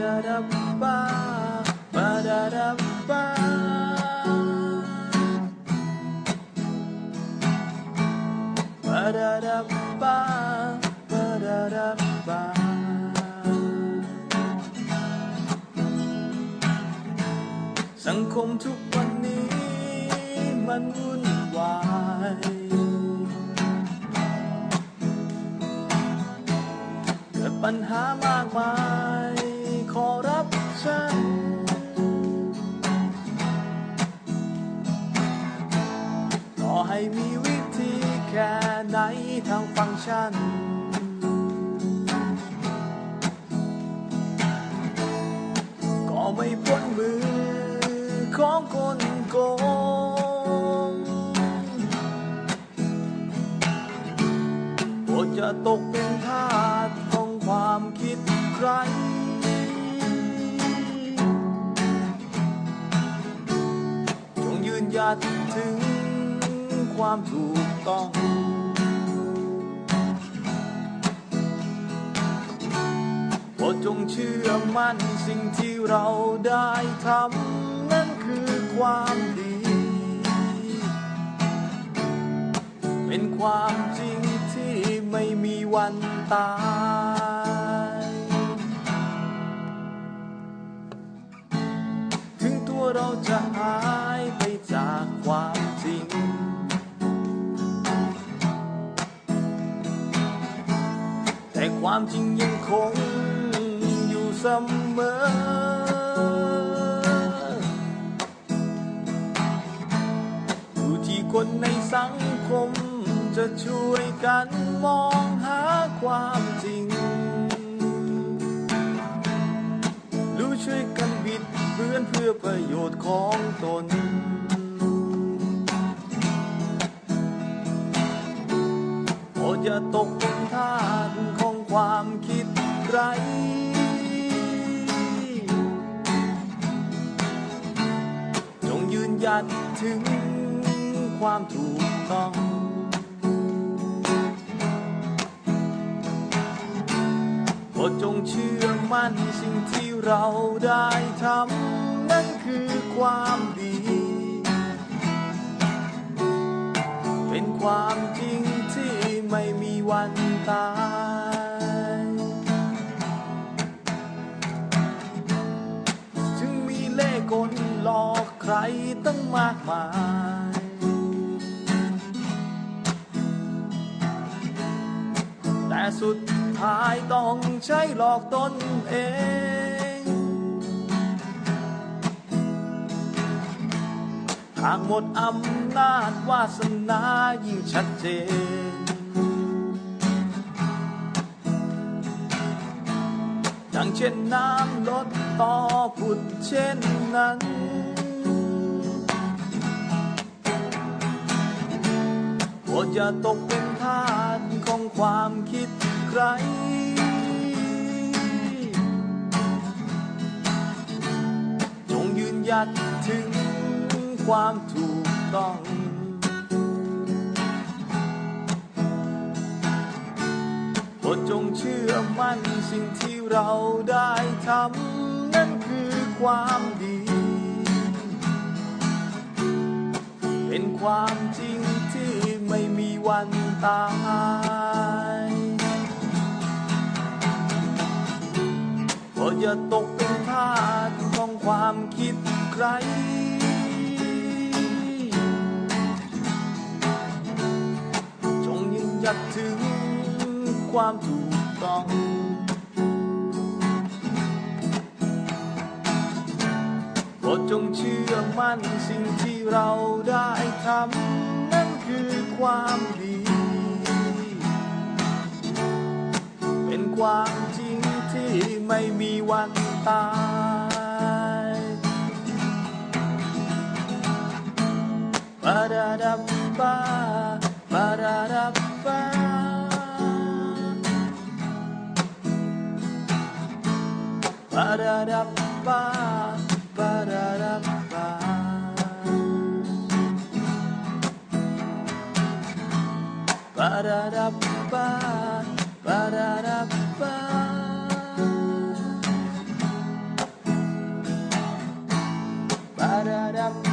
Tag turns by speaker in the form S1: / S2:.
S1: da da ba ba da da ba ba da da ba ba da da ba สังคมทุกวันนี้มันวุ่นวาย เกิดปัญหามากมาย ฉัน ต่อให้มีวิธีแค่ไหนทางฟังก์ชัน ก็ไม่พ้นมือของคนโกงโปรดจะตก ดถึงความถูกต้อง โปรดจงเชื่อมั่นสิ่งที่เราได้ทำนั่นคือความดี เป็นความจริงที่ไม่มีวันตายถึงตัวเราจะหา จากความจริง แต่ความจริงยังคงอยู่เสมอ อยู่ที่คนในสังคมจะช่วยกันมองหาความจริง รู้ช่วยกันบิดเบือนเพื่อประโยชน์ของตน ยืนหยัดถึงความถูกต้อง โปรดจงเชื่อมั่นสิ่งที่เราได้ทำ นั่นคือความดี เป็นความจริงที่ไม่มีวันตาย มากมาย แต่สุดท้ายต้องใช้หลอกตนเอง หากหมดอำนาจวาสนายิ่งชัดเจน ดังเช่นน้ำลดต่อผุดเช่นนั้น อย่าตกเป็นทาสของความคิดใคร จงยืนหยัดถึงความถูกต้องโปรดจงเชื่อมั่นสิ่งที่เราได้ทำ นั่นคือความดี เป็นความจริง ไม่มีวันตายโปรดอย่าตกเป็นทาสของความคิดใคร จงยืนหยัดถึงความถูกต้องโปรดจงเชื่อมั่นสิ่งที่เราได้ทำ คือความดี เป็นความจริงที่ไม่มีวันตายบาดาดับบาบาดาดับบาบาดาดับบาบาดาดับ Ba-da-da-ba, ba-da-da-ba. Ba-da-da-ba.